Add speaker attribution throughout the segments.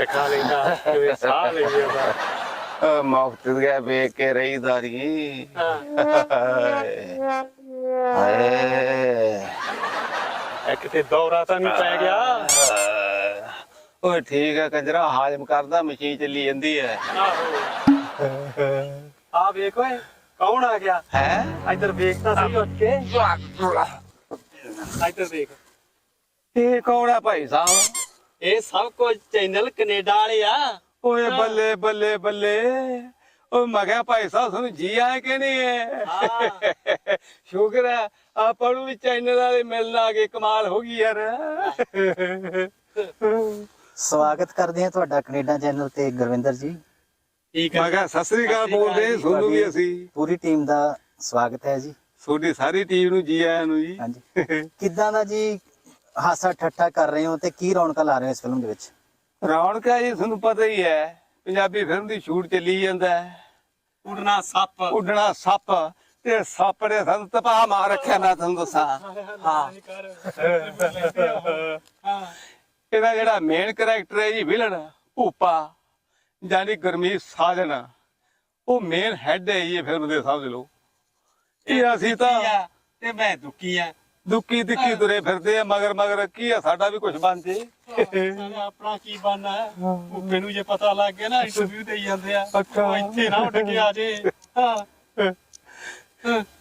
Speaker 1: ਖਾ ਲੈਂਦਾ ਕਿਵੇਂ ਸਾਹ ਲਈ ਜਾਂਦਾ
Speaker 2: ਅਹ ਮੁਫਤ ਗਿਆ ਵੇਖ ਕੇ ਰਹੀਦਾਰੀ ਹਾਏ।
Speaker 1: ਇੱਕ ਤੇ ਦੌਰਾ ਤਾਂ ਨਹੀਂ ਪੈ ਗਿਆ।
Speaker 2: ਓਏ ਠੀਕ ਹੈ ਕੰਜਰਾ ਹਾਜ਼ਮ ਕਰਦਾ ਮਸ਼ੀਨ ਚੱਲੀ ਜਾਂਦੀ ਹੈ
Speaker 1: ਆਹੋ। ਆ ਵੇਖ ਓਏ ਕੌਣ ਆ ਗਿਆ?
Speaker 2: ਹੈ?
Speaker 1: ਇੱਧਰ ਵੇਖ ਤਾਂ ਸਹੀ ਉੱਠ ਕੇ। ਇੱਧਰ ਦੇਖ
Speaker 2: ਇਹ ਕੌਣ ਆ ਭਾਈ ਸਾਹਿਬ?
Speaker 1: ਇਹ ਸਭ ਕੁਝ ਚੈਨਲ ਕੈਨੇਡਾ ਵਾਲੇ ਆ।
Speaker 2: ਓਏ ਬੱਲੇ ਬੱਲੇ ਬੱਲੇ। ਓ ਮੈਂ ਕਿਹਾ ਭਾਈ ਸਾਹਿਬ ਤੁਹਾਨੂੰ ਜੀ ਆਏ ਕਿ ਨਹੀਂ ਹੈ
Speaker 1: ਹਾਂ।
Speaker 2: ਸ਼ੁਕਰ ਹੈ ਆਪਾਂ ਨੂੰ ਵੀ ਚੈਨਲ ਵਾਲੇ ਮਿਲਣ ਆ ਗਏ ਕਮਾਲ ਹੋ ਗਈ ਯਾਰ।
Speaker 3: ਸਵਾਗਤ ਕਰਦੇ ਹਾਂ ਤੁਹਾਡਾ ਕੈਨੇਡਾ ਚੈਨਲ ਤੇ ਗੁਰਵਿੰਦਰ ਜੀ।
Speaker 1: ਠੀਕ
Speaker 2: ਮੈਂ ਕਿਹਾ ਸਤਿ ਸ੍ਰੀ ਅਕਾਲ ਬੋਲਦੇ ਹਾਂ, ਤੁਹਾਨੂੰ ਵੀ ਅਸੀਂ।
Speaker 3: ਪੂਰੀ ਟੀਮ ਦਾ ਸਵਾਗਤ ਹੈ ਜੀ।
Speaker 2: ਤੁਹਾਡੀ ਸਾਰੀ ਟੀਮ ਨੂੰ ਜੀ ਆਇਆਂ ਨੂੰ ਜੀ।
Speaker 3: ਹਾਂਜੀ। ਕਿੱਦਾਂ ਦਾ ਜੀ ਹਾਸਾ ਠੱਠਾ ਕਰ ਰਹੇ ਹੋ ਤੇ ਕੀ ਰੌਣਕਾਂ ਲਾ ਰਹੇ ਹੋ ਇਸ ਫਿਲਮ ਦੇ ਵਿੱਚ?
Speaker 2: ਰੌਣਕ ਜੀ ਤੁਹਾਨੂੰ ਪਤਾ ਹੀ ਹੈ। ਪੰਜਾਬੀ ਫਿਲਮ ਦੀ ਸ਼ੂਟ ਚੱਲੀ ਜਾਂਦਾ ਹੈ।
Speaker 1: ਉਡਣਾ ਸੱਪ।
Speaker 2: ਉੱਡਣਾ ਸੱਪ ਤੇ ਸੱਪ ਨੇ ਸਾਨੂੰ ਤਪਾ ਮਾਰ ਰੱਖਿਆ ਮੈਂ ਤੁਹਾਨੂੰ ਦੱਸਾਂ। ਹਾਂ। ਇਹਦਾ ਜਿਹੜਾ ਮੇਨ ਕੈਰੈਕਟਰ ਹੈ ਜੀ ਵਿਲਨ ਭੂਪਾ ਜਾਨੀ ਗਰਮੀ ਸਾਜਨ। ਉਹ ਮੇਨ ਹੈਡ ਹੈ ਜੀ ਇਹ ਫਿਲਮ ਦੇ ਸਮਝ ਲਓ। ਇਹ ਅਸੀਂ ਤਾਂ
Speaker 1: ਤੇ ਮੈਂ ਦੁੱਕੀ ਆ।
Speaker 2: ਦੁੱਕੀ ਦਿੱਕੀ ਤੁਰੇ ਫਿਰਦੇ ਆ ਮਗਰ ਮਗਰ ਕੀ ਆ ਸਾਡਾ ਵੀ ਕੁਝ ਬਣ ਜੇ।
Speaker 1: ਆਪਣਾ ਕੀ ਬਣਨਾ ਉਹ ਮੈਨੂੰ ਜੇ ਪਤਾ ਲੱਗ ਗਿਆ ਨਾ ਇੰਟਰਵਿਊ ਦੇਈ ਜਾਂਦੇ ਆ।
Speaker 2: ਅੱਛਾ।
Speaker 1: ਉਹ ਇੱਥੇ ਨਾ ਉੱਡ ਕੇ ਆ ਜੇ। ਹਾਂ।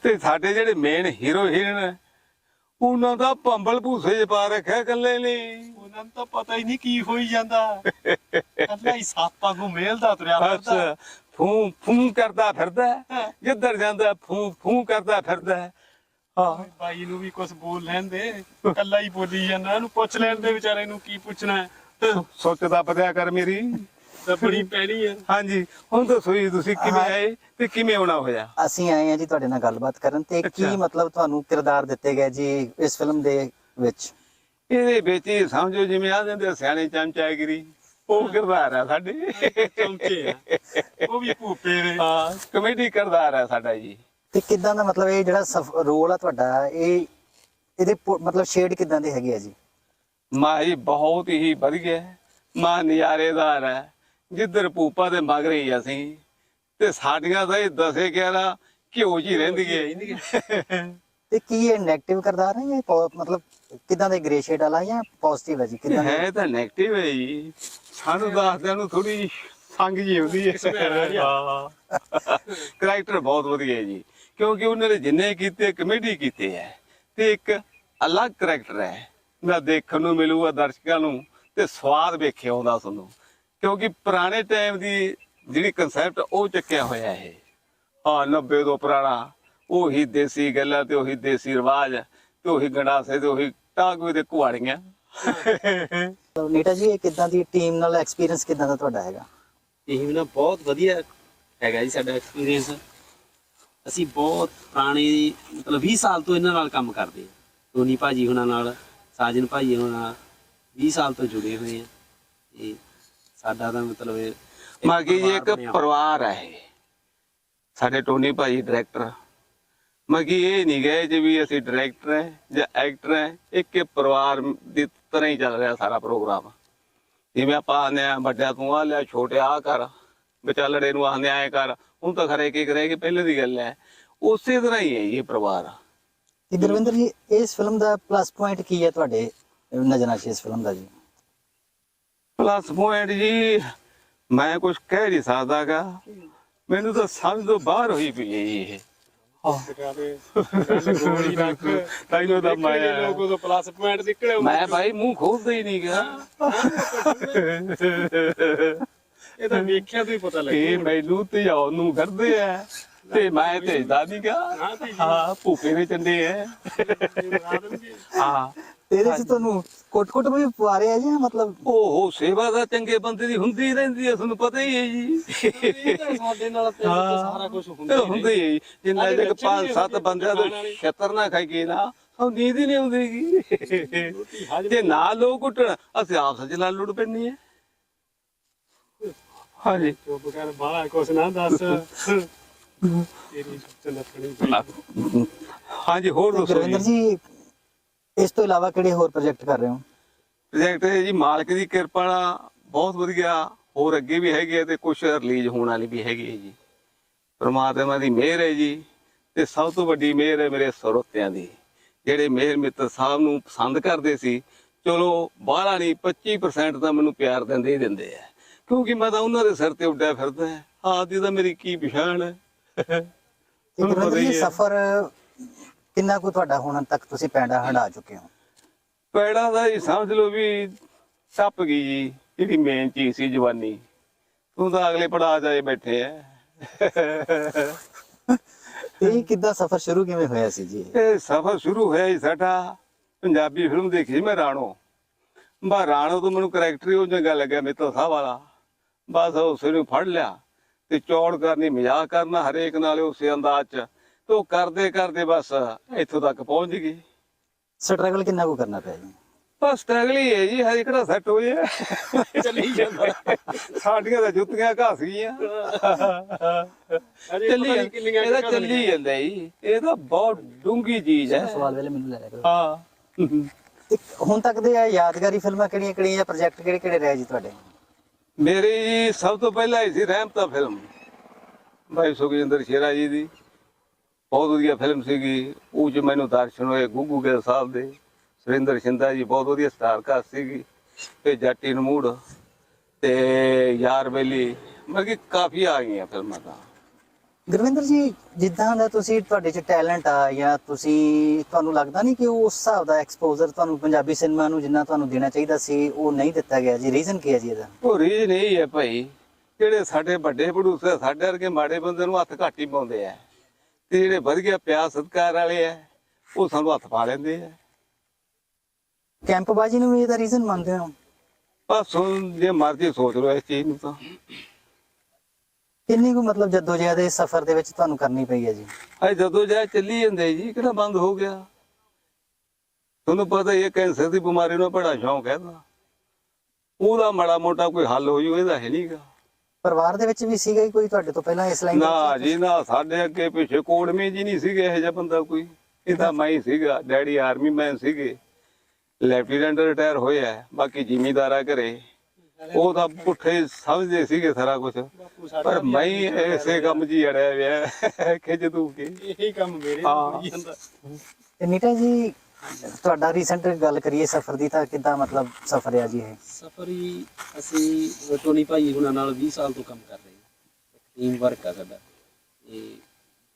Speaker 2: ਤੇ ਸਾਡੇ ਜਿਹੜੇ ਮੇਨ ਹੀਰੋ ਹੀਰਨ ਉਹਨਾਂ ਦਾ ਪੰਬਲ ਭੂਸੇ 'ਚ ਪਾ ਰੱਖਿਆ ਇਕੱਲੇ ਨੇ।
Speaker 1: ਉਹਨਾਂ ਨੂੰ ਤਾਂ ਪਤਾ ਹੀ ਨਹੀਂ ਕੀ ਹੋਈ ਜਾਂਦਾ। ਕੱਲਾ ਹੀ ਸੱਪਾਂ ਨੂੰ ਮੇਲਦਾ ਤੁਰਿਆ ਫਿਰਦਾ।
Speaker 2: ਫੂੰ ਫੂੰ ਕਰਦਾ ਫਿਰਦਾ। ਜਿੱਧਰ ਜਾਂਦਾ ਫੂੰ ਫੂੰ ਕਰਦਾ ਫਿਰਦਾ। ਹੈ।
Speaker 1: ਬਾਈ ਨੂੰ ਵੀ ਕੁਝ ਬੋਲ ਲੈਣ ਦੇ ਕੱਲਾ ਹੀ ਬੋਲੀ ਜਾਂਦਾ ਉਹਨੂੰ ਪੁੱਛ ਲੈਣ ਦੇ ਵਿਚਾਰੇ ਨੂੰ ਕੀ ਪੁੱਛਣਾ ਹੈ।
Speaker 2: ਸੋਚਦਾ ਪਤਿਆ ਕਰ ਮੇਰੀ।
Speaker 1: ਤਾਂ ਬੜੀ ਪੈਣੀ ਹੈ।
Speaker 2: ਹਾਂਜੀ ਹੁਣ ਦੱਸੋ ਜੀ ਤੁਸੀਂ ਕਿਵੇਂ ਆਏ ਤੇ ਕਿਵੇਂ ਆਉਣਾ ਹੋਇਆ?
Speaker 3: ਅਸੀਂ ਆਏ ਹਾਂ ਜੀ ਤੁਹਾਡੇ ਨਾਲ ਗੱਲਬਾਤ ਕਰਨ ਤੇ ਕੀ। ਮਤਲਬ ਤੁਹਾਨੂੰ ਕਿਰਦਾਰ ਦਿੱਤੇ ਗਏ ਜੀ ਇਸ ਫਿਲਮ ਦੇ ਵਿੱਚ?
Speaker 2: ਇਹਦੇ ਵਿੱਚ ਹੀ ਸਮਝੋ ਜਿਵੇਂ ਆ ਜਾਂਦੇ ਆ ਸਿਆਣੇ ਚਮਚਾਗਿਰੀ ਉਹ ਕਿਰਦਾਰ ਆ ਸਾਡੇ।
Speaker 1: ਚਮਚੇ ਆ। ਉਹ ਵੀ ਭੂਪੇ ਦੇ।
Speaker 2: ਹਾਂ ਕਮੇਡੀ ਕਿਰਦਾਰ ਆ ਸਾਡਾ ਜੀ।
Speaker 3: ਤੇ ਕਿੱਦਾਂ ਦਾ ਮਤਲਬ ਇਹ ਜਿਹੜਾ ਰੋਲ ਆ ਤੁਹਾਡਾ ਇਹ ਇਹਦੇ ਮਤਲਬ ਸ਼ੇਡ ਕਿੱਦਾਂ ਦੇ ਹੈਗੇ ਆ ਜੀ?
Speaker 2: ਮਾਂ ਜੀ ਬਹੁਤ ਹੀ ਵਧੀਆ ਹੈ। ਮਾਂ ਨਜ਼ਾਰੇਦਾਰ ਹੈ। ਜਿੱਧਰ ਪੂਪਾ ਦੇ ਮਗਰ ਹੀ ਅਸੀਂ ਤੇ ਸਾਡੀਆਂ ਤਾਂ ਇਹ ਦਸੇ ਗਿਆਰਾਂ ਘਿਓ ਜੀ ਰਹਿੰਦੀ ਹੈ
Speaker 3: ਤੇ ਕੀ ਇਹ 네ਗੇਟਿਵ ਕਿਰਦਾਰ ਹੈ ਜਾਂ ਪੋ- ਮਤਲਬ ਕਿੱਦਾਂ ਦੇ ਗ੍ਰੇ ਸ਼ੇਡ ਵਾਲਾ ਜਾਂ ਪੋਜ਼ਿਟਿਵ ਹੈ ਜੀ? ਕਿੱਦਾਂ
Speaker 2: ਹੈ ਤਾਂ 네ਗੇਟਿਵ ਹੈ ਜੀ। ਸਾਨੂੰ ਦੱਸਦਿਆਂ ਨੂੰ ਥੋੜੀ ਸੰਗ ਜੀ ਹੁੰਦੀ ਹੈ। ਕਰੈਕਟਰ ਬਹੁਤ ਵਧੀਆ ਹੈ ਜੀ। ਕਿਉਂਕਿ ਉਹਨਾਂ ਨੇ ਜਿੰਨੇ ਕੀਤੇ ਕਮੇਡੀ ਕੀਤੇ ਹੈ ਤੇ ਇੱਕ ਅਲੱਗ ਕਰੈਕਟਰ ਹੈ। ਨਾ ਦੇਖਣ ਨੂੰ ਮਿਲੂਗਾ ਦਰਸ਼ਕਾਂ ਨੂੰ ਤੇ ਸਵਾਦ ਵੇਖਿਆ ਆਉਂਦਾ ਤੁਹਾਨੂੰ। ਕਿਉਂਕਿ ਪੁਰਾਣੇ ਟਾਈਮ ਦੀ ਜਿਹੜੀ ਕਨਸੈਪਟ ਉਹ ਚੱਕਿਆ ਹੋਇਆ ਹੈ ਹਾਂ 90 ਤੋਂ ਪੁਰਾਣਾ ਉਹੀ ਦੇਸੀ ਗੱਲਾਂ ਤੇ ਉਹੀ ਦੇਸੀ ਰਿਵਾਜ ਤੇ ਉਹੀ ਗੰਡਾਸੇ ਤੇ ਉਹੀ ਟਾਂਗਵੇ ਦੇ ਕੁਹਾੜੀਆਂ।
Speaker 3: ਨੀਟਾ ਜੀ ਇਹ ਕਿੱਦਾਂ ਦੀ ਟੀਮ ਨਾਲ ਐਕਸਪੀਰੀਅੰਸ ਕਿੱਦਾਂ ਦਾ ਤੁਹਾਡਾ ਹੈਗਾ?
Speaker 4: ਇਹ ਵੀ ਨਾ ਬਹੁਤ ਵਧੀਆ ਹੈਗਾ ਜੀ ਸਾਡਾ ਐਕਸਪੀਰੀਅੰਸ ਅਸੀਂ ਬਹੁਤ ਪੁਰਾਣੇ ਮਤਲਬ 20 ਸਾਲ ਤੋਂ ਇਹਨਾਂ ਨਾਲ ਕੰਮ ਕਰਦੇ ਹਾਂ। ਟੋਨੀ ਭਾਜੀ ਹੁਣਾਂ ਨਾਲ ਸਾਜਨ ਭਾਜੀ ਹੁਣਾਂ ਨਾਲ 20 ਸਾਲ ਤੋਂ ਜੁੜੇ ਹੋਏ ਆ ਇਹ ਸਾਡਾ ਤਾਂ ਮਤਲਬ ਇਹ ਇੱਕ
Speaker 2: ਮਾਗੀ ਜੀ ਇੱਕ
Speaker 4: ਪਰਿਵਾਰ ਬਣਿਆ ਹੋਇਆ।
Speaker 2: ਪਰਿਵਾਰ ਹੈ ਇਹ। ਸਾਡੇ ਟੋਨੀ ਭਾਈ ਡਾਇਰੈਕਟਰ ਮਾਗੀ ਇਹ ਨਹੀਂ ਗਏ ਜੇ ਵੀ ਅਸੀਂ ਡਾਇਰੈਕਟਰ ਹੈ ਜਾਂ ਐਕਟਰ ਹੈ। ਇੱਕ ਇਹ ਪਰਿਵਾਰ ਦੀ ਤਰ੍ਹਾਂ ਹੀ ਚੱਲ ਰਿਹਾ ਸਾਰਾ ਪ੍ਰੋਗਰਾਮ ਜਿਵੇਂ ਆਪਾਂ ਆਨੇ ਆ ਵੱਡਿਆ ਤੂੰ ਆ ਲਿਆ ਛੋਟਿਆ ਆ ਕਰ। ਵਿਚਾਲੜੇ ਨੂੰ ਆਂਦੇ ਆਏ ਕਰ। ਹੁਣ ਤਾਂ ਖਰੇ ਕੀ ਕਰੇਗੀ ਪਹਿਲੇ ਦੀ ਗੱਲ ਹੈ। ਉਸੇ ਤਰ੍ਹਾਂ ਹੀ ਹੈ ਇਹ ਪਰਿਵਾਰ।
Speaker 3: ਤੇ ਗੁਰਵਿੰਦਰ ਜੀ ਇਸ ਫਿਲਮ ਦਾ ਪਲੱਸ ਪੁਆਇੰਟ ਕੀ ਹੈ ਤੁਹਾਡੇ ਨਜ਼ਰਾਂ 'ਚ ਇਸ ਫਿਲਮ ਦਾ ਜੀ?
Speaker 2: ਪਲੱਸ ਪੁਆਇੰਟ ਜੀ ਮੈਂ ਕੁਝ ਕਹਿ ਨਹੀਂ ਸਕਦਾਗਾ ਮੈਨੂੰ ਤਾਂ ਸਮਝ ਤੋਂ ਬਾਹਰ ਹੋਈ ਪਈ ਹੈ ਜੀ ਇਹ।
Speaker 1: ਗੋਲੀ ਰੱਖ
Speaker 2: ਤਾਈਓ ਦਾ
Speaker 1: ਮਾਇਆ
Speaker 2: ਮਾਇਆ
Speaker 1: ਲੋਗੋ ਤੋਂ ਪਲੱਸ ਪੁਆਇੰਟ ਨਿਕਲੇ
Speaker 2: ਮੈਂ ਭਾਈ ਮੂੰਹ ਖੋਲਦਾ ਹੀ ਨਹੀਂ ਗਿਆ
Speaker 1: ਇਹ ਤਾਂ ਵੇਖਿਆ ਤੋਂ ਹੀ ਪਤਾ
Speaker 2: ਇਹ
Speaker 1: ਲੱਗਿਆ
Speaker 2: ਮੈਨੂੰ ਤੇ ਨੂੰ ਕਰਦੇ ਆ ਤੇ ਮੈਂ ਤੇ ਦਾਦੀ ਗਾ
Speaker 1: ਹਾਂ
Speaker 2: ਹਾਂ ਭੂਪੇ ਦੇ ਚੰਦੇ ਆ। ਹਾਂ।
Speaker 3: ਤੇ ਇਹਦੇ 'ਚ ਤੁਹਾਨੂੰ ਕੋਟ-ਕੋਟ ਵੀ ਪਵਾ ਰਹੇ ਆ ਜੀ ਮਤਲਬ?
Speaker 2: ਓਹੋ ਸੇਵਾ ਦਾ ਚੰਗੇ ਬੰਦੇ ਦੀ ਹੁੰਦੀ ਹੀ ਰਹਿੰਦੀ ਹੈ ਤੁਹਾਨੂੰ ਪਤਾ ਹੀ ਹੈ ਜੀ।
Speaker 1: ਸਾਡੇ ਨਾਲ ਤੇ ਸਾਰਾ ਕੁਝ ਹੁੰਦਾ
Speaker 2: ਇਹ ਹੁੰਦੀ ਹੈ ਜੀ। ਜਿੰਨਾ
Speaker 1: ਬੱਚੇ
Speaker 2: ਪੰਜ ਸੱਤ ਬੰਦਿਆਂ ਤੋਂ। ਛਤਰ ਨਾ ਖਾਈਏ ਨਾ ਸਾਨੂੰ ਨੀਂਦ ਹੀ ਨਹੀਂ ਆਉਂਦੀਗੀ ਜੇ ਨਾ ਲੋਕ ਉੱਠਣ ਅਸੀਂ ਆਪਸ ਚ ਨਾਲ ਲੁੜ ਪੈਣੀ ਹੈ ਹਾਂਜੀ।
Speaker 1: ਚੁੱਪ ਕਰ ਬਾਹਲਾ ਕੁਛ ਨਾ ਦੱਸ। ਤੇਰੀ ਚੰਦਪਣੀ
Speaker 2: ਹਾਂਜੀ ਹੋਰ ਦੱਸੋ
Speaker 3: ਗੁਰਵਿੰਦਰ
Speaker 2: ਜੀ
Speaker 3: ਇਸ ਤੋਂ ਇਲਾਵਾ ਕਿਹੜੇ ਹੋਰ ਪ੍ਰੋਜੈਕਟ ਕਰ ਰਹੇ ਹੋ?
Speaker 2: ਪ੍ਰੋਜੈਕਟ ਹੈ ਜੀ ਮਾਲਕ ਦੀ ਕਿਰਪਾ ਨਾਲ ਬਹੁਤ ਵਧੀਆ ਹੋਰ ਅੱਗੇ ਵੀ ਹੈਗੇ ਆ ਤੇ ਕੁਝ ਰਿਲੀਜ਼ ਹੋਣ ਵਾਲੀ ਵੀ ਹੈਗੀ ਹੈ ਜੀ। ਪ੍ਰਮਾਤਮਾ ਦੀ ਮਿਹਰ ਹੈ ਜੀ ਤੇ ਸਭ ਤੋਂ ਵੱਡੀ ਮਿਹਰ ਹੈ ਮੇਰੇ ਸਰੋਤਿਆਂ ਦੀ। ਜਿਹੜੇ ਮੇਰ ਮਿੱਤਰ ਸਾਹਿਬ ਨੂੰ ਪਸੰਦ ਕਰਦੇ ਸੀ ਚਲੋ ਬਾਹਲਾ ਨਹੀਂ 25% ਤਾਂ ਮੈਨੂੰ ਪਿਆਰ ਦਿੰਦੇ ਹੀ ਦਿੰਦੇ ਆ। ਕਿਉਂਕਿ ਮੈਂ ਤਾਂ ਉਹਨਾਂ ਦੇ ਸਿਰ ਤੇ ਉੱਡਿਆ ਫਿਰਦਾ ਹਾਂ। ਆਦੀ ਤਾਂ ਮੇਰੀ ਕੀ ਪਛਾਣ ਹੈ।
Speaker 3: ਤੇ
Speaker 2: ਤੁਹਾਨੂੰ ਪਤਾ
Speaker 3: ਗੁਰਵਿੰਦਰ
Speaker 2: ਹੀ
Speaker 3: ਜੀ
Speaker 2: ਹੈ।
Speaker 3: ਸਫ਼ਰ ਕਿੰਨਾ ਕੁ ਤੁਹਾਡਾ ਹੁਣ ਤੱਕ ਤੁਸੀਂ ਪੈਂਡਾ ਹੰਡਾ ਚੁੱਕੇ ਹੋ?
Speaker 2: ਪੈੜਾ ਦਾ ਹੀ ਸਮਝ ਲਓ ਵੀ ਟੱਪ ਗਈ ਜੀ ਜਿਹੜੀ ਮੇਨ ਚੀਜ਼ ਸੀ ਜਵਾਨੀ। ਤੂੰ ਤਾਂ ਅਗਲੇ ਪੜਾਅ ਜਾਏ ਬੈਠੇ ਐ।
Speaker 3: ਇਹ ਕਿੱਦਾਂ ਸਫ਼ਰ ਸ਼ੁਰੂ ਕਿਵੇਂ ਹੋਇਆ ਸੀ ਜੀ?
Speaker 2: ਇਹ ਸਫ਼ਰ ਸ਼ੁਰੂ ਹੋਇਆ ਜੀ ਸਾਡਾ ਪੰਜਾਬੀ ਫਿਲਮ ਦੇਖੀ ਸੀ ਮੈਂ ਰਾਣੋ। ਬਾ ਰਾਣੋ ਤੋਂ ਮੈਨੂੰ ਕਰੈਕਟਰ ਹੀ ਉਹ ਚੰਗਾ ਲੱਗਿਆ ਮਿੱਤਲ ਸਾਹਿਬ ਵਾਲਾ। ਬਸ ਉਸ ਨੂੰ ਫੜ ਲਿਆ ਤੇ ਚੌੜ ਕਰਨੀ ਮਜ਼ਾਕ ਕਰਨਾ ਹਰੇਕ ਨਾਲ ਉਸੇ ਅੰਦਾਜ਼ ਚ ਤੇ ਕਰਦੇ ਕਰਦੇ ਬਸ ਇੱਥੋਂ ਤੱਕ ਪਹੁੰਚ ਗਈ।
Speaker 3: ਸਟਰਗਲ ਕਿੰਨਾ ਕੁ ਕਰਨਾ ਪਿਆ ਜੀ?
Speaker 2: ਬਸ ਸਟਰਗਲ ਹੀ ਹੈ ਜੀ ਹਜੇ ਕਿਹੜਾ ਸੈੱਟ ਹੋਏ ਆ ਚੱਲੀ ਜਾਂਦਾ। ਸਾਡੀਆਂ ਤਾਂ ਜੁੱਤੀਆਂ ਘਸ ਗਈਆਂ। ਚੱਲੀ ਜਾਂਦਾ। ਇਹਦਾ ਚੱਲੀ ਜਾਂਦਾ ਜੀ। ਇਹ ਤਾਂ ਬਹੁਤ ਡੂੰਗੀ ਚੀਜ਼ ਹੈ।
Speaker 3: ਸਵਾਲ ਵੇਲੇ ਮੈਨੂੰ ਲੈ ਕਰੋ।
Speaker 2: ਹਾਂ।
Speaker 3: ਹੁਣ ਤੱਕ ਦੇ ਆ ਯਾਦਗਾਰੀ ਫਿਲਮਾਂ ਕਿਹੜੀਆਂ ਕਿਹੜੀਆਂ ਜਾਂ ਪ੍ਰੋਜੈਕਟ ਕਿਹੜੇ ਕਿਹੜੇ ਰਹੇ ਜੀ ਤੁਹਾਡੇ?
Speaker 2: ਮੇਰੀ ਸਭ ਤੋਂ ਪਹਿਲਾਂ ਹੀ ਸੀ ਰਹਿਮਤਾ ਫਿਲਮ ਭਾਈ ਸੁਖਜਿੰਦਰ ਸ਼ੇਰਾ ਜੀ ਦੀ। ਬਹੁਤ ਵਧੀਆ ਫਿਲਮ ਸੀਗੀ। ਉਹ ਚ ਮੈਨੂੰ ਦਰਸ਼ਨ ਹੋਏ ਗੁੱਗੂ ਗਿੱਲ ਸਾਹਿਬ ਦੇ। ਸੁਰਿੰਦਰ ਸ਼ਿੰਦਾ ਜੀ ਬਹੁਤ ਵਧੀਆ ਸਟਾਰ ਕਾਸਟ ਸੀਗੀ। ਤੇ ਜਾਟੀ ਨਮੂੜ ਤੇ ਯਾਰ ਬੇਲੀ। ਮਤਲਬ ਕਿ ਕਾਫੀ ਆ ਗਈਆਂ ਫਿਲਮਾਂ ਤਾਂ।
Speaker 3: ਗੁਰਵਿੰਦਰ ਜੀ ਜਿੱਦਾਂ ਦਾ ਤੁਸੀਂ ਤੁਹਾਡੇ ਚ ਟੈਲੈਂਟ ਆ ਜਾਂ ਤੁਸੀਂ ਤੁਹਾਨੂੰ ਲੱਗਦਾ ਨਹੀਂ ਕਿ ਉਸ ਹਿਸਾਬ ਦਾ ਐਕਸਪੋਜ਼ਰ ਤੁਹਾਨੂੰ ਪੰਜਾਬੀ ਸਿਨੇਮਾ ਨੂੰ ਜਿੰਨਾ ਤੁਹਾਨੂੰ ਦੇਣਾ ਚਾਹੀਦਾ ਸੀ ਉਹ ਨਹੀਂ ਦਿੱਤਾ ਗਿਆ ਜੀ? ਰੀਜ਼ਨ ਕੀ ਹੈ ਜੀ ਇਹਦਾ?
Speaker 2: ਉਹ ਰੀਜ ਨਹੀਂ ਹੈ ਭਾਈ ਜਿਹੜੇ ਸਾਡੇ ਵੱਡੇ ਪ੍ਰੋਡਿਊਸਰ ਸਾਡੇ ਵਰਗੇ ਮਾੜੇ ਬੰਦੇ ਨੂੰ ਹੱਥ ਘੱਟ ਹੀ ਪਾਉਂਦੇ ਆ। ਤੇ ਜਿਹੜੇ ਵਧੀਆ ਪਿਆਰ ਸਤਿਕਾਰ ਵਾਲੇ ਆ ਉਹ ਸਾਨੂੰ ਹੱਥ ਪਾ ਲੈਂਦੇ ਆ।
Speaker 3: ਕੈਂਪਬਾਜੀ ਨੂੰ ਵੀ ਇਹਦਾ ਰੀਜ਼ਨ ਮੰਨਦੇ ਹੋ?
Speaker 2: ਬਸ ਹੁਣ ਜੇ ਮਰਜ਼ੀ ਸੋਚ ਲਓ ਇਸ ਚੀਜ਼ ਨੂੰ ਤਾਂ।
Speaker 3: ਕਿੰਨੀ ਕੁ ਮਤਲਬ ਜਦੋਜਹਿਦ ਇਸ ਸਫ਼ਰ ਦੇ ਵਿੱਚ ਤੁਹਾਨੂੰ ਕਰਨੀ ਪਈ ਹੈ ਜੀ?
Speaker 2: ਅਜੇ ਜਦੋਂ ਜਾ ਚੱਲੀ ਜਾਂਦੇ ਜੀ ਕਿਹੜਾ ਬੰਦ ਹੋ ਗਿਆ? ਤੁਹਾਨੂੰ ਪਤਾ ਹੀ ਹੈ ਕੈਂਸਰ ਦੀ ਬਿਮਾਰੀ ਨੂੰ ਬੜਾ ਸ਼ੌਂਕ ਹੈ ਤਾਂ ਉਹਦਾ ਮਾੜਾ ਮੋਟਾ ਕੋਈ ਹੱਲ ਹੋ ਜੂ ਇਹਦਾ ਹੈ ਨਹੀਂਗਾ
Speaker 3: ਪਰਿਵਾਰ ਦੇ ਵਿੱਚ ਵੀ ਸੀਗਾ ਹੀ ਕੋਈ ਤੁਹਾਡੇ ਤੋਂ ਪਹਿਲਾਂ ਇਸ ਲਾਈਨ
Speaker 2: ਨਾ ਜੀ ਨਾ ਸਾਡੇ ਅੱਗੇ ਪਿੱਛੇ ਕੋੜਮੇ ਜੀ ਨਹੀਂ ਸੀਗੇ ਇਹੋ ਜਿਹਾ ਬੰਦਾ ਕੋਈ। ਇਹ ਤਾਂ ਮੈਂ ਹੀ ਸੀਗਾ ਡੈਡੀ ਆਰਮੀ ਮੈਨ ਸੀਗੇ। ਲੈਫਟੀਨੈਂਟ ਰਿਟਾਇਰ ਹੋਇਆ ਬਾਕੀ ਜ਼ਿਮੀਦਾਰਾ ਘਰੇ। ਉਹ ਤਾਂ ਪੁੱਠੇ ਸਮਝਦੇ ਸੀਗੇ ਸਾਰਾ ਕੁਝ ਪਰ ਮੈਂ ਇਸੇ ਕੰਮ ਹੀ ਅੜਿਆ ਹੋਇਆ ਖਿੱਚ ਦੂ ਕੇ।
Speaker 1: ਇਹੀ ਕੰਮ ਮੇਰੇ
Speaker 2: ਹਾਂ।
Speaker 1: ਜਾਂਦਾ।
Speaker 3: ਤੇ ਨੀਟਾ ਜੀ ਤੁਹਾਡਾ ਰੀਸੈਂਟ ਗੱਲ ਕਰੀਏ ਸਫ਼ਰ ਦੀ ਤਾਂ ਕਿੱਦਾਂ ਮਤਲਬ ਸਫ਼ਰ ਆ ਜੀ ਇਹ?
Speaker 4: ਸਫਰ ਹੀ ਅਸੀਂ ਟੋਨੀ ਭਾਈ ਹੁਣਾਂ ਨਾਲ 20 ਸਾਲ ਤੋਂ ਕੰਮ ਕਰ ਰਹੇ ਹਾਂ। ਟੀਮ ਵਰਕ ਆ ਸਾਡਾ। ਤੇ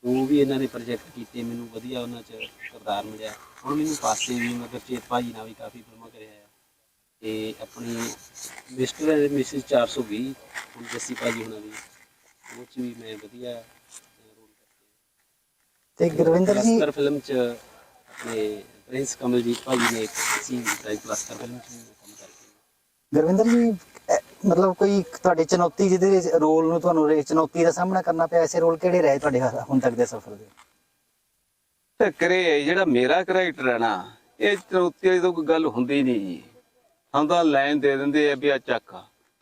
Speaker 4: ਜੋ ਵੀ ਇਹਨਾਂ ਨੇ ਪ੍ਰੋਜੈਕਟ ਕੀਤੇ ਮੈਨੂੰ ਵਧੀਆ ਉਹਨਾਂ 'ਚ ਕਿਰਦਾਰ ਮਿਲਿਆ। ਹੁਣ ਮੈਨੂੰ ਪਾਸੇ ਵੀ ਮਤਲਬ ਚੇਤ ਭਾਈ ਨਾਲ ਵੀ ਕਾਫੀ ਤੇ ਆਪਣੀ ਮਿਸਟਰ ਐਂਡ ਮਿਸਿਸ 420 ਹੁਣ ਜੱਸੀ ਭਾਜੀ ਹੁਣਾਂ ਦੀ। ਉਹ 'ਚ ਵੀ ਮੈਂ ਵਧੀਆ ਰੋਲ
Speaker 3: ਤੇ ਗੁਰਵਿੰਦਰ ਜੀ
Speaker 4: ਪਲਸਤਰ ਫਿਲਮ 'ਚ ਆਪਣੇ ਪ੍ਰਿੰਸ ਕਮਲਜੀਤ ਭਾਜੀ ਨੇ ਇੱਕ ਸੀਨ ਦਿੱਤਾ ਸੀ ਪਲਸਤਰ ਫਿਲਮ 'ਚ ਵੀ ਮੈਂ ਕੰਮ ਕਰਕੇ।
Speaker 3: ਗੁਰਵਿੰਦਰ ਜੀ ਅਹ ਮਤਲਬ ਕੋਈ ਤੁਹਾਡੀ ਚੁਣੌਤੀ ਜਿਹਦੇ ਰੋਲ ਨੂੰ ਤੁਹਾਨੂੰ ਰੇ- ਚੁਣੌਤੀ ਦਾ ਸਾਹਮਣਾ ਕਰਨਾ ਪਿਆ ਐਸੇ ਰੋਲ ਕਿਹੜੇ ਰਹੇ ਤੁਹਾਡੇ ਹ- ਹੁਣ ਤੱਕ ਦੇ ਸਫ਼ਰ ਦੇ?
Speaker 2: ਤੇ ਕਰੇ ਜਿਹੜਾ ਮੇਰਾ ਕਰੈਕਟਰ ਹੈ ਨਾ ਇਹ ਚੁਣੌਤੀ ਵਾਲੀ ਤਾਂ ਕੋਈ ਗੱਲ ਹੁੰਦੀ ਨਹੀਂ ਜੀ। ਤਾਂ ਲਾਈਨ ਦੇ ਦਿੰਦੇ ਆ ਵੀ ਆ ਚੱਕ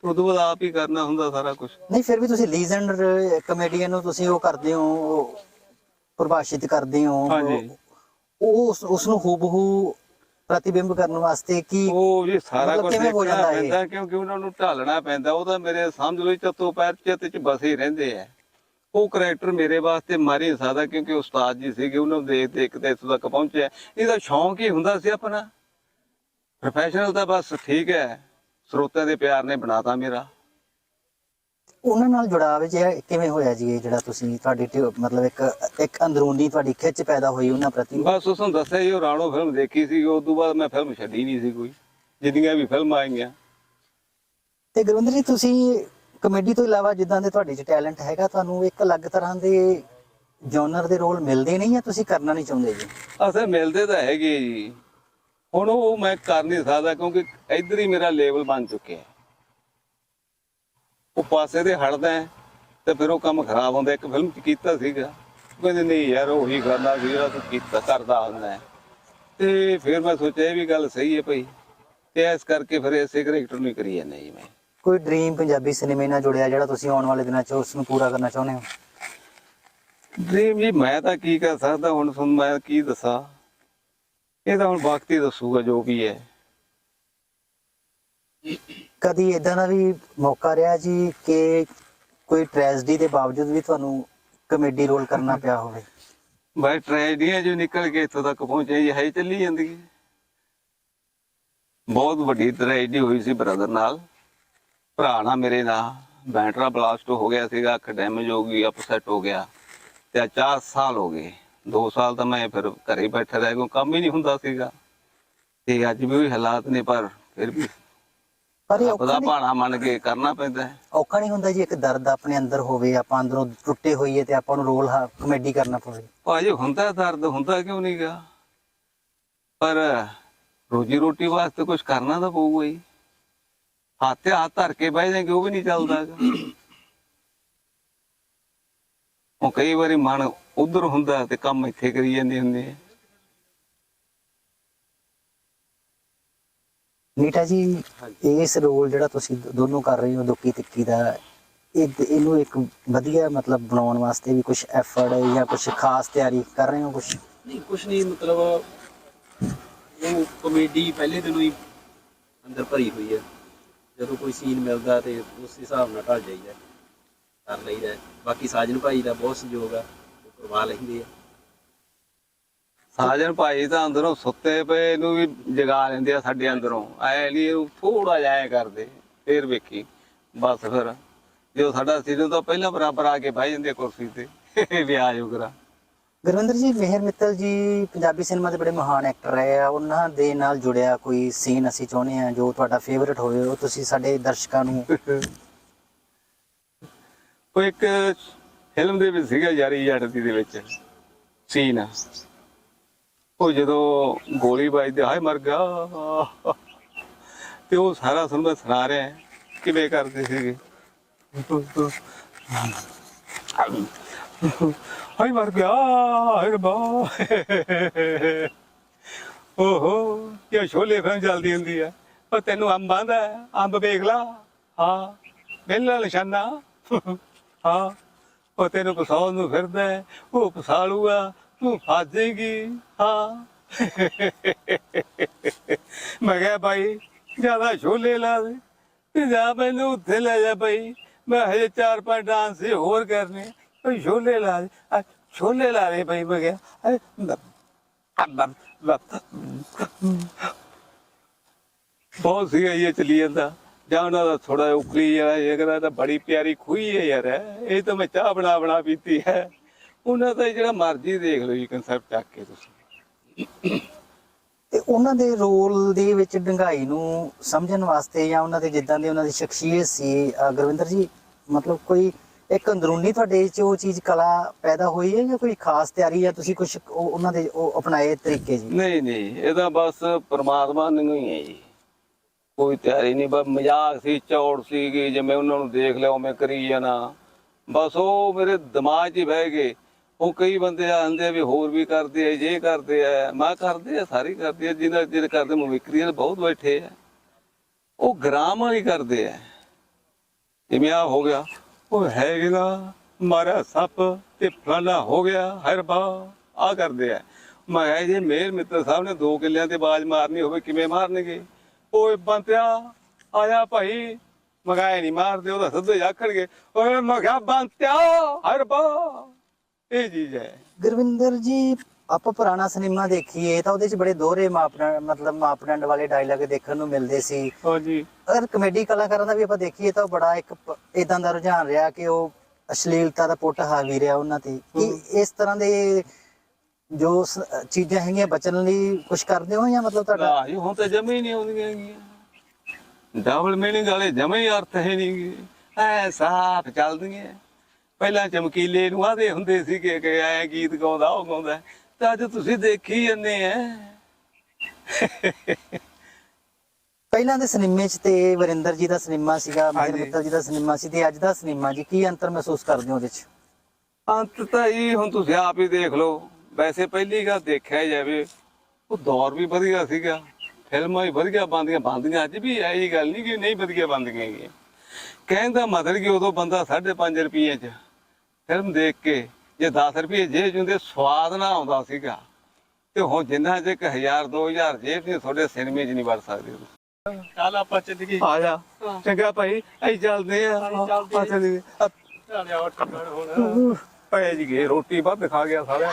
Speaker 2: ਤੇ ਉਦੋਂ ਬਾਅਦ ਆਪ ਹੀ ਕਰਨਾ ਹੁੰਦਾ ਸਾਰਾ ਕੁਝ
Speaker 3: ਨਹੀਂ ਫਿਰ ਵੀ ਤੁਸੀਂ ਲੀਜੈਂਡ ਕਮੇਡੀਅਨ ਨੂੰ ਤੁਸੀਂ ਉਹ ਕਰਦੇ ਹੋ ਉਹ ਪਰਿਭਾਸ਼ਿਤ ਕਰਦੇ ਹੋ।
Speaker 2: ਹਾਂਜੀ।
Speaker 3: ਉਹ ਉਸ- ਨੂੰ ਹੂਬਹੂ ਪ੍ਰਤੀਬਿੰਬ ਕਰਨ ਵਾਸਤੇ ਕੀ
Speaker 2: ਉਹ ਜੀ ਸਾਰਾ ਕੁਝ ਦੇਖਣਾ? ਪੈਂਦਾ ਕਿਉਂਕਿ ਉਹਨਾਂ ਨੂੰ ਢਾਲਣਾ ਪੈਂਦਾ। ਉਹ ਤਾਂ ਮੇਰੇ ਸਮਝ ਲਓ ਚੱਤੋ ਪੈਰ ਚਿੱਤ ਚ ਬਸੇ ਰਹਿੰਦੇ ਆ। ਉਹ ਕਰੈਕਟਰ ਮੇਰੇ ਵਾਸਤੇ ਮਾਰੀ ਨਹੀਂ ਸਕਦਾ ਕਿਉਂਕਿ ਉਸਤਾਦ ਜੀ ਸੀਗੇ ਉਹਨਾਂ ਨੂੰ ਦੇਖ ਦੇਖ ਤੇ ਇੱਥੋਂ ਤੱਕ ਪਹੁੰਚਿਆ। ਇਹਦਾ ਸ਼ੌਂਕ ਹੀ ਹੁੰਦਾ ਸੀ ਆਪਣਾ। ਪ੍ਰੋਫੈਸ਼ਨਲ ਤਾਂ ਬਸ ਠੀਕ ਹੈ। ਸਰੋਤਿਆਂ ਦੇ ਪਿਆਰ ਨੇ ਬਣਾਤਾ ਮੇਰਾ।
Speaker 3: ਉਹਨਾਂ ਨਾਲ ਜੁੜਾਵ ਜੇ ਕਿਵੇਂ ਹੋਇਆ ਜੀ ਇਹ ਜਿਹੜਾ ਤੁਸੀਂ ਤੁਹਾਡੀ ਟ- ਮਤਲਬ ਇੱਕ ਇੱਕ ਅੰਦਰੂਨੀ ਤੁਹਾਡੀ ਖਿੱਚ ਪੈਦਾ ਹੋਈ ਉਹਨਾਂ ਪ੍ਰਤੀ?
Speaker 2: ਬਸ ਉਸ ਨੂੰ ਦੱਸਿਆ ਜੀ ਉਹ ਰਾਣੋ ਫਿਲਮ ਦੇਖੀ ਸੀ ਉਸ ਤੋਂ ਬਾਅਦ ਮੈਂ ਫਿਲਮ ਛੱਡੀ ਨਹੀਂ ਸੀ ਕੋਈ। ਜਿੰਨੀਆਂ ਵੀ ਫਿਲਮਾਂ ਆਈਆਂ।
Speaker 3: ਤੇ ਗੁਰਵਿੰਦਰ ਜੀ ਤੁਸੀਂ ਕਮੇਡੀ ਤੋਂ ਇਲਾਵਾ ਜਿੱਦਾਂ ਦੇ ਤੁਹਾਡੇ 'ਚ ਟੈਲੈਂਟ ਹੈਗਾ ਤੁਹਾਨੂੰ ਇੱਕ ਅਲੱਗ ਤਰ੍ਹਾਂ ਦੇ ਜਨਰ ਦੇ ਰੋਲ ਮਿਲਦੇ ਨਹੀਂ ਜਾਂ ਤੁਸੀਂ ਕਰਨਾ ਨਹੀਂ ਚਾਹੁੰਦੇ ਜੀ?
Speaker 2: ਅਸੇ ਮਿਲਦੇ ਤਾਂ ਹੈਗੇ ਜੀ। ਹੁਣ ਉਹ ਮੈਂ ਕਰ ਨਹੀਂ ਸਕਦਾ ਕਿਉਂਕਿ ਇੱਧਰ ਹੀ ਮੇਰਾ ਲੈਵਲ ਬਣ ਚੁੱਕਿਆ ਹੈ। ਉਹ ਪਾਸੇ ਦੇ ਹਟਦਾ ਤੇ ਫਿਰ ਉਹ ਕੰਮ ਖਰਾਬ ਹੁੰਦਾ। ਇੱਕ ਫਿਲਮ ਚ ਕੀਤਾ ਸੀਗਾ। ਕਹਿੰਦੇ ਨਹੀਂ ਯਾਰ ਉਹੀ ਕਰਨਾ ਸੀ ਜਿਹੜਾ ਤੂੰ ਕੀਤਾ ਕਰਦਾ ਹੁੰਦਾ। ਤੇ ਫਿਰ ਮੈਂ ਸੋਚਿਆ ਇਹ ਵੀ ਗੱਲ ਸਹੀ ਹੈ ਭਾਈ। ਤੇ ਇਸ ਕਰਕੇ ਫਿਰ ਇਸੇ ਕਰੈਕਟਰ ਨੂੰ ਕਰੀ ਜਾਂਦਾ ਜੀ ਮੈਂ।
Speaker 3: ਕੋਈ ਡ੍ਰੀਮ ਪੰਜਾਬੀ ਸਿਨੇਮੇ ਨਾਲ ਜੁੜਿਆ ਜਿਹੜਾ ਤੁਸੀਂ ਆਉਣ ਵਾਲੇ ਦਿਨਾਂ 'ਚ ਉਸ ਨੂੰ ਪੂਰਾ ਕਰਨਾ ਚਾਹੁੰਦੇ ਹੋ?
Speaker 2: ਡ੍ਰੀਮ ਜੀ ਮੈਂ ਤਾਂ ਕੀ ਕਰ ਸਕਦਾ? ਹੁਣ ਤੁਹਾਨੂੰ ਮੈਂ ਕੀ ਦੱਸਾਂ? ਇਹ ਤਾਂ ਹੁਣ ਵਕਤ ਹੀ ਦੱਸੂਗਾ ਜੋ ਵੀ ਹੈ।
Speaker 3: ਕਦੀ ਇਦਾਂ ਦਾ ਵੀ ਮੌਕਾ ਰਿਹਾ ਜੀ ਕਿ ਕੋਈ ਟ੍ਰੈਜਡੀ ਦੇ ਬਾਵਜੂਦ ਵੀ ਤੁਹਾਨੂੰ ਕਮੇਡੀ ਰੋਲ ਕਰਨਾ ਪਿਆ ਹੋਵੇ?
Speaker 2: ਬਾਈ ਟ੍ਰੈਜਡੀਆਂ ਜੋ ਨਿਕਲ ਕੇ ਇੱਥੋਂ ਤੱਕ ਪਹੁੰਚੇ ਜੀ ਹੈ ਚੱਲੀ ਜਾਂਦੀ ਹੈ। ਬਹੁਤ ਵੱਡੀ ਟ੍ਰੈਜਡੀ ਹੋਈ ਸੀ ਬ੍ਰਦਰ ਨਾਲ। ਭਰਾ ਨਾਲ ਮੇਰੇ ਨਾਲ। ਬੈਟਰਾ ਬਲਾਸਟ ਹੋ ਗਿਆ ਸੀਗਾ ਅੱਖ ਡੈਮੇਜ ਹੋ ਗਈ ਅਪਸੈਟ ਹੋ ਗਿਆ। ਤੇ ਆ 4 ਸਾਲ ਹੋ ਗਏ। 2 ਸਾਲ ਤਾਂ ਮੈਂ ਫਿਰ ਘਰੇ ਬੈਠਾ ਰਹਿ ਗਿਆ ਕੰਮ ਹੀ ਨਹੀਂ ਹੁੰਦਾ ਸੀਗਾ। ਤੇ ਅੱਜ ਵੀ ਉਹੀ ਹਾਲਾਤ ਨੇ ਪਰ ਫਿਰ ਵੀ
Speaker 3: ਪਰ ਇਹ ਨਹੀਂ
Speaker 2: ਮੰਨ ਕੇ ਕਰਨਾ ਪੈਂਦਾ ਹੈ।
Speaker 3: ਔਖਾ ਨਹੀਂ ਹੁੰਦਾ ਜੀ ਇੱਕ ਦਰਦ ਆਪਣੇ ਅੰਦਰ ਹੋਵੇ ਆਪਾਂ ਅੰਦਰੋਂ ਟੁੱਟੇ ਹੋਈਏ ਤੇ ਆਪਾਂ ਨੂੰ ਰੋਲ ਕਮੇਡੀ ਕਰਨਾ ਪਵੇ।
Speaker 2: ਭਾਜੀ ਹੁੰਦਾ ਦਰਦ ਹੁੰਦਾ ਕਿਉਂ ਨਹੀਂਗਾ ਪਰ ਰੋਜੀ ਰੋਟੀ ਵਾਸਤੇ ਕੁਝ ਕਰਨਾ ਤਾਂ ਪਊਗਾ ਹੀ। ਹੱਥ ਹੱਥ ਧਰ ਕੇ ਬਹਿ ਜਾਏਗੇ ਉਹ ਵੀ ਨਹੀਂ ਚੱਲਦਾ। ਉਹ ਕਈ ਵਾਰੀ ਮਨ ਉਧਰ ਹੁੰਦਾ ਤੇ ਕੰਮ ਇੱਥੇ ਕਰੀ ਜਾਂਦੇ ਹੁੰਦੇ ਆ।
Speaker 3: ਨੀਟਾ ਜੀ ਇਸ ਰੋਲ ਜਿਹੜਾ ਤੁਸੀਂ ਦੋਨੋਂ ਕਰ ਰਹੇ ਹੋ ਦੁੱਕੀ ਤਿੱਕੀ ਦਾ ਇਹ ਇਹਨੂੰ ਇੱਕ ਵਧੀਆ ਮਤਲਬ ਬਣਾਉਣ ਵਾਸਤੇ ਵੀ ਕੁਝ ਐਫਰਟ ਜਾਂ ਕੁਝ ਖਾਸ ਤਿਆਰੀ ਕਰ ਰਹੇ ਹੋ ਕੁਝ
Speaker 4: ਨਹੀਂ ਕੁਛ ਨਹੀਂ ਮਤਲਬ ਉਹ ਕਮੇਡੀ ਪਹਿਲੇ ਦਿਨੋਂ ਹੀ ਅੰਦਰ ਭਰੀ ਹੋਈ ਹੈ। ਜਦੋਂ ਕੋਈ ਸੀਨ ਮਿਲਦਾ ਤੇ ਉਸ ਹਿਸਾਬ ਨਾਲ ਢਲ ਜਾਈਦਾ ਕਰ ਲਈਦਾ। ਹੈ। ਬਾਕੀ ਸਾਜਨ ਭਾਈ ਦਾ ਬਹੁਤ ਸਹਿਯੋਗ ਆ। ਕਰਵਾ ਲੈਂਦੇ ਆ।
Speaker 2: ਸਾਜਨ ਭਾਈ ਤਾਂ ਅੰਦਰੋਂ ਸੁੱਤੇ ਪਏ ਇਹਨੂੰ ਵੀ ਜਗਾ ਲੈਂਦੇ ਆ ਸਾਡੇ ਅੰਦਰੋਂ। ਐ ਇਹਨੂੰ ਥੋੜਾ ਐਂ ਕਰਦੇ ਫੇਰ ਵੇਖੀ। ਬਸ ਫਿਰ ਜੋ ਸਾਡਾ ਸੀਜ਼ਨ ਤੋਂ ਪਹਿਲਾਂ ਬਰਾਬਰ ਆ ਕੇ ਬਹਿ ਜਾਂਦੇ ਆ ਕੁਰਸੀ ਤੇ ਵਿਆਜ ਉਗਰਾ
Speaker 3: ਗੁਰਵਿੰਦਰ ਜੀ ਮਿਹਰ ਮਿੱਤਲ ਜੀ ਪੰਜਾਬੀ ਸਿਨੇਮਾ ਦੇ ਬੜੇ ਮਹਾਨ ਐਕਟਰ ਰਹੇ ਆ। ਉਹਨਾਂ ਦੇ ਨਾਲ ਜੁੜਿਆ ਕੋਈ ਸੀਨ ਅਸੀਂ ਚਾਹੁੰਦੇ ਆ ਜੋ ਤੁਹਾਡਾ ਫੇਵਰਿਟ ਹੋਵੇ ਉਹ ਤੁਸੀਂ ਸਾਡੇ ਦਰਸ਼ਕਾਂ ਨੂੰ
Speaker 2: ਉਹ ਇੱਕ ਫਿਲਮ ਦੇ ਵਿੱਚ ਸੀਗਾ ਯਾਰੀ ਜੱਟ ਦੀ ਦੇ ਵਿੱਚ, ਸੀਨ। ਉਹ ਜਦੋਂ ਗੋਲੀ ਵੱਜਦੀ, ਹਾਏ ਮਰ ਗਿਆ। ਤੇ ਉਹ ਸਾਰਾ ਤੁਹਾਨੂੰ ਮੈਂ ਸੁਣਾ ਰਿਹਾ, ਕਿਵੇਂ ਕਰਦੇ ਸੀਗੇ। ਹਾਏ ਮਰ ਗਿਆ, ਹਾਏ ਰੱਬਾ। ਓਹੋ ਇਹ ਛੋਲੇ ਫਿਲਮ ਚੱਲਦੀ ਹੁੰਦੀ ਆ। ਉਹ ਤੈਨੂੰ ਅੰਬ ਆਂਦਾ ਅੰਬ ਵੇਖ ਲਾ। ਹਾਂ ਪਹਿਲਾ ਨਿਸ਼ਾਨਾ। ਹਾਂ। ਉਹ ਤੈਨੂੰ ਪਸਾਉਣ ਨੂੰ ਫਿਰਦਾ ਉਹ ਪਸਾਲੂਗਾ ਤੂੰ ਫਸ ਹਾਂ। ਮੈਂ ਕਿਹਾ, ਭਾਈ, ਜ਼ਿਆਦਾ ਛੋਲੇ ਲਾ ਦੇ ਤੇ ਜਾ ਮੈਨੂੰ ਉੱਥੇ ਲੈ ਜਾ ਭਾਈ। ਮੈਂ ਹਜੇ ਚਾਰ ਪੰਜ ਡਾਂਸ ਹੀ ਹੋਰ ਕਰਨੇ ਉਹ ਛੋਲੇ ਲਾ ਦੇ। ਛੋਲੇ ਲਾ ਦੇ ਭਾਈ, ਮੈਂ ਕਿਹਾ ਬਹੁਤ ਸੀ ਇਹ ਚਲੀ ਜਾਂਦਾ। ਜਾਂ ਉਹਨਾਂ ਦਾ ਥੋੜਾ ਉਕਲੀ ਜਿਹੜਾ ਇਹ ਕਹਿੰਦਾ ਤਾਂ ਬੜੀ ਪਿਆਰੀ ਖੂਹੀ ਹੈ ਯਾਰ ਇਹ ਤਾਂ ਮੈਂ ਚਾਹ ਬਣਾ ਬਣਾ ਪੀਤੀ ਹੈ। ਉਹਨਾਂ ਦਾ ਜਿਹੜਾ ਮਰਜ਼ੀ ਦੇਖ ਲਓ ਜੀ ਕਨਸੈਪਟ ਚੱਕ ਕੇ ਤੁਸੀਂ।
Speaker 3: ਤੇ ਉਹਨਾਂ ਦੇ ਰੋਲ ਦੇ ਵਿੱਚ ਡੰਗਾਈ ਨੂੰ ਸਮਝਣ ਵਾਸਤੇ ਜਾਂ ਉਹਨਾਂ ਦੇ ਜਿੱਦਾਂ ਦੀ ਉਹਨਾਂ ਦੀ ਸ਼ਖਸੀਅਤ ਸੀ ਗੁਰਵਿੰਦਰ ਜੀ ਮਤਲਬ ਕੋਈ ਇੱਕ ਅੰਦਰੂਨੀ ਤੁਹਾਡੇ 'ਚ ਉਹ ਚੀਜ਼ ਕਲਾ ਪੈਦਾ ਹੋਈ ਹੈ ਜਾਂ ਕੋਈ ਖਾਸ ਤਿਆਰੀ ਜਾਂ ਤੁਸੀਂ ਕੁਝ ਉਹਨਾਂ ਦੇ ਉਹ ਅਪਣਾਏ ਤਰੀਕੇ ਜੀ?
Speaker 2: ਨਹੀਂ ਨਹੀਂ ਇਹ ਤਾਂ ਬਸ ਪ੍ਰਮਾਤਮਾ ਨੂੰ ਹੀ ਹੈ ਜੀ। ਕੋਈ ਤਿਆਰੀ ਨਹੀਂ, ਬਸ ਮਜ਼ਾਕ ਸੀ, ਚੌੜ ਸੀਗੀ ਜਿਵੇਂ ਉਹਨਾਂ ਨੂੰ ਦੇਖ ਲਿਆ ਉਵੇਂ ਕਰੀ ਜਾਣਾ। ਬਸ ਉਹ ਮੇਰੇ ਦਿਮਾਗ 'ਚ ਬਹਿ ਗਏ। ਉਹ ਕਈ ਬੰਦੇ ਆਂਦੇ ਵੀ ਹੋਰ ਵੀ ਕਰਦੇ ਆ ਜੇ ਕਰਦੇ ਆ। ਮੈਂ ਕਰਦੇ ਆ, ਸਾਰੇ ਕਰਦੇ ਆ, ਜਿਹਨਾਂ ਜਿਹੜੇ ਕਰਦੇ ਮਵਿਕਰੀਆਂ ਬਹੁਤ ਬੈਠੇ ਆ। ਉਹ ਗ੍ਰਾਮ ਹੀ ਕਰਦੇ ਆ। ਜਿਵੇਂ ਆ ਹੋ ਗਿਆ, ਉਹ ਹੈ ਨਾ ਮਾਰਾ ਸੱਪ ਤੇ ਫਲਾਣਾ ਹੋ ਗਿਆ ਹਰਬਾ ਆ ਕਰਦੇ ਆ। ਮੈਂ ਕਿਹਾ ਜੇ ਮੇਰ ਮਿੱਤਰ ਸਾਹਿਬ ਨੇ ਦੋ ਕਿੱਲਿਆਂ ਤੇ ਬਾਜ ਮਾਰਨੀ ਹੋਵੇ, ਕਿਵੇਂ ਮਾਰਨਗੇ? ਓਏ ਬੰਤਿਆ ਆਇਆ ਭਾਈ। ਮਗਾਏ ਨਹੀਂ ਮਾਰਦੇ ਉਹਦਾ ਸਿੱਧੇ ਆਖਣਗੇ ਓਏ ਮੈਂ ਕਿਹਾ ਬੰਤਿਆ ਹਰਬਾ ਇਹ ਚੀਜ਼ ਹੈ
Speaker 3: ਗੁਰਵਿੰਦਰ ਜੀ ਆਪਾਂ ਪੁਰਾਣਾ ਸਿਨੇਮਾ ਦੇਖੀਏ ਤਾਂ ਉਹਦੇ 'ਚ ਬੜੇ ਦੋਹਰੇ ਮਾਪਦੰਡ ਮਤਲਬ ਮਾਪਦੰਡ ਵਾਲੇ ਡਾਇਲੌਗ ਦੇਖਣ ਨੂੰ ਮਿਲਦੇ ਸੀ।
Speaker 2: ਹਾਂਜੀ
Speaker 3: ਅਗਰ ਕਮੇਡੀ ਕਲਾਕਾਰਾਂ ਦਾ ਵੀ ਆਪਾਂ ਦੇਖੀਏ ਤਾਂ ਉਹ ਬੜਾ ਇੱਕ ਇਦਾਂ ਦਾ ਰੁਝਾਨ ਰਿਹਾ ਕਿ ਉਹ ਅਸ਼ਲੀਲਤਾ ਦਾ ਪੁੱਟ ਹਾਵੀ ਰਿਹਾ ਉਹਨਾਂ ਤੇ। ਕੀ ਇਸ ਤਰ੍ਹਾਂ ਦੇ ਜੋ ਸ- ਚੀਜ਼ਾਂ ਹੈਗੀਆਂ ਬਚਣ ਲਈ ਕੁਝ ਕਰਦੇ ਹੋ ਜਾਂ ਮਤਲਬ ਤੁਹਾਡਾ?
Speaker 2: ਜੀ ਹੁਣ ਤਾਂ ਜਮੇ ਹੀ ਨਹੀਂ ਆਉਂਦੀਆਂ ਹੈਗੀਆਂ। ਡਬਲ ਮੀਨਿੰਗ ਵਾਲੇ ਜਮੇ ਹੀ ਅਰਥ ਹੈ ਨਹੀਂ ਐ ਸਾਫ਼ ਚੱਲਦੀਆਂ। ਪਹਿਲਾਂ ਚਮਕੀਲੇ ਨੂੰ ਆਦੇ ਹੁੰਦੇ ਸੀਗੇ ਕਿ ਐ ਗੀਤ ਗਾਉਂਦਾ ਉਹ ਗਾਉਂਦਾ। ਤਾਂ ਅੱਜ ਤੁਸੀਂ ਦੇਖੀ ਜੰਨੇ ਐ।
Speaker 3: ਪਹਿਲਾਂ ਦੇ ਸਿਨੇਮੇ 'ਚ ਤੇ ਵਰਿੰਦਰ ਜੀ ਦਾ ਸਿਨੇਮਾ ਸੀਗਾ ਮਹਿਰ
Speaker 2: ਹਾਂਜੀ।
Speaker 3: ਮਿੱਤਲ ਜੀ ਦਾ ਸਿਨੇਮਾ ਸੀ ਤੇ ਅੱਜ ਦਾ ਸਿਨੇਮਾ ਜੀ। ਕੀ ਅੰਤਰ ਮਹਿਸੂਸ ਕਰਦੇ ਹੋ ਉਹਦੇ 'ਚ?
Speaker 2: ਅੰਤ ਤਾਂ ਜੀ ਹੁਣ ਤੁਸੀਂ ਆਪ ਹੀ ਦੇਖ ਲਓ। ਵੈਸੇ ਪਹਿਲੀ ਗੱਲ ਦੇਖਿਆ ਜਾਵੇ ਉਹ ਦੌਰ ਵੀ ਵਧੀਆ ਸੀਗਾ। ਫਿਲਮਾਂ ਵੀ ਵਧੀਆ ਬੰਦੀਆਂ ਬੰਦੀਆਂ ਅੱਜ ਵੀ ਇਹੀ ਗੱਲ ਨਹੀਂ ਕਿ ਨਹੀਂ ਵਧੀਆ ਬੰਦੀਆਂ ਹੈਗੀਆਂ। ਕਹਿੰਦਾ ਮਤਲਬ ਕਿ ਉਦੋਂ ਬੰਦਾ 5.5 ਰੁਪਏ ਚ ਫਿਲਮ ਦੇਖ ਕੇ ਜੇ 10 ਰੁਪਏ ਜੇ ਜੁੰਦੇ ਸਵਾਦ ਨਾ ਆਉਂਦਾ ਸੀਗਾ। ਤੇ ਹੁਣ ਜਿੰਨਾ ਚ 1000 2000 ਜੇਬ ਨੇ ਤੁਹਾਡੇ ਸਿਨੇਮੇ 'ਚ ਨਹੀਂ ਵੜ ਸਕਦੇ ਤੁਸੀਂ।
Speaker 1: ਚੱਲ ਆਪਾਂ ਚੱਲੀਏ।
Speaker 2: ਆ ਜਾ। ਚੰਗਾ ਭਾਈ ਅਸੀਂ ਚੱਲਦੇ ਆ
Speaker 1: ਅਸੀਂ ਚੱਲਦੇ
Speaker 2: ਆ ਚੱਲੀਏ।
Speaker 1: ਚੱਲ ਆ ਉੱਠ ਖੜ ਹੁਣ।
Speaker 2: ਪੈ ਜੀ ਰੋਟੀ ਵੱਧ ਖਾ ਗਿਆ ਸਾਲਿਆ।